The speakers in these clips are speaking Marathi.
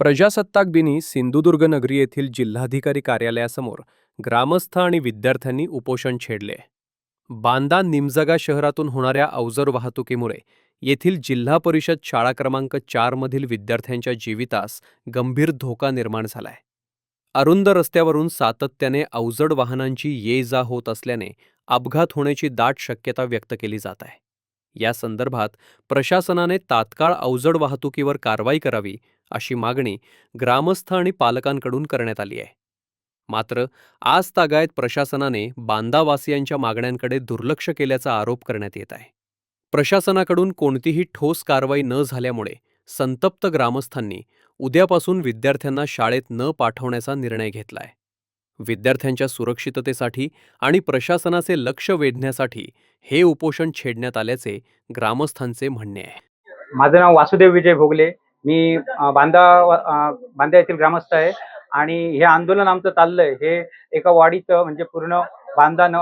प्रजासत्ताक दिनी सिंधुदुर्ग नगरी येथील जिल्हाधिकारी कार्यालयासमोर ग्रामस्थ आणि विद्यार्थ्यांनी उपोषण छेडले. बांदा निमजगा शहरातून होणाऱ्या अवजड वाहतुकीमुळे येथील जिल्हा परिषद शाळा क्रमांक चारमधील विद्यार्थ्यांच्या जीवितास गंभीर धोका निर्माण झालाय. अरुंद रस्त्यावरून सातत्याने अवजड वाहनांची ये जा होत असल्याने अपघात होण्याची दाट शक्यता व्यक्त केली जात आहे. या संदर्भात प्रशासनाने तात्काळ अवजड वाहतुकीवर कारवाई करावी अशी मागणी ग्रामस्थ आणि पालकांकडून करण्यात आली आहे. मात्र आज तागायत प्रशासनाने बांदावासियांच्या मागण्यांकडे दुर्लक्ष केल्याचा आरोप करण्यात येत आहे. प्रशासनाकडून कोणतीही ठोस कारवाई न झाल्यामुळे संतप्त ग्रामस्थांनी उद्यापासून विद्यार्थ्यांना शाळेत न पाठवण्याचा निर्णय घेतलाय. विद्यार्थ्यांच्या सुरक्षिततेसाठी आणि प्रशासनाचे लक्ष वेधण्यासाठी हे उपोषण छेडण्यात आल्याचे ग्रामस्थांचे म्हणणे आहे. माझं नाव वासुदेव विजय भोगले. मी बांदा बांदा येथील ग्रामस्थ आहे आणि हे आंदोलन आमचं चाललंय. हे एका वाडीचं म्हणजे पूर्ण बांदा न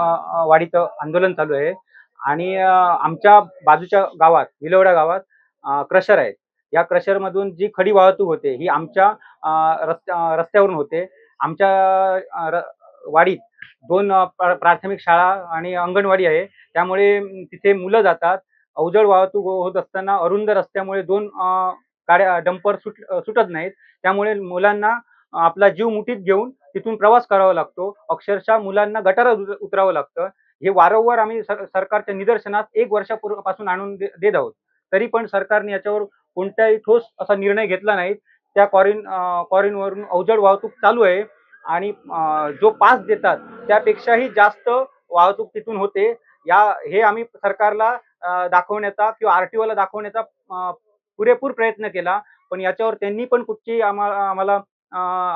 वाडीचं आंदोलन चालू आहे आणि आमच्या बाजूच्या गावात विलवडा गावात क्रशर आहेत. या क्रशरमधून जी खडी वाहतूक होते ही आमच्या रस्त्या रस्त्यावरून होते. आमच्या र- वाडीत दोन प्रा- प्राथमिक शाळा आणि अंगणवाडी आहे. त्यामुळे तिथे मुलं जातात. अवजड वाहतूक हो, होत असताना अरुंद रस्त्यामुळे दोन गाड्या डंपर सुट सुटत नाहीत. त्यामुळे मुलांना आपला जीव मुठीत घेऊन तिथून प्रवास करावा लागतो. अक्षरशः मुलांना गटारात उत- उतरावं लागतं. हे वारंवार आम्ही सर- सरकारच्या निदर्शनात एक वर्षापूर्वीपासून आणून दे- देत आहोत. तरी पण सरकारने याच्यावर कोणताही ठोस असा निर्णय घेतला नाही त्या कॉरिन कॉरिनवरून अवजड वाहतूक चालू आहे आणि जो पास देतात त्यापेक्षाही जास्त वाहतूक तिथून होते. या हे आम्ही सरकारला दाखवण्याचा किंवा आर टी ओला दाखवण्याचा पुरेपूर प्रयत्न केला. पण याच्यावर त्यांनी पण कुठची आम्हाला आम्हाला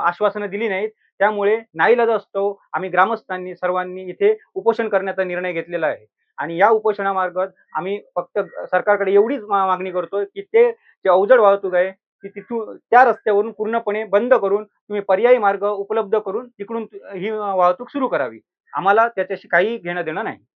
आश्वासनं दिली नाहीत. त्यामुळे नाईलाज असतो. आम्ही ग्रामस्थांनी सर्वांनी इथे उपोषण करण्याचा निर्णय घेतलेला आहे. आणि या उपोषणामार्फत आम्ही फक्त सरकारकडे एवढीच मागणी करतोय की ते जे अवजड वाहतूक आहे की तिथून त्या रस्त्यावरून पूर्णपणे बंद करून तुम्ही पर्यायी मार्ग उपलब्ध करून तिकडून ही वाहतूक सुरू करावी. आम्हाला त्याच्याशी काही घेणं देणं नाही.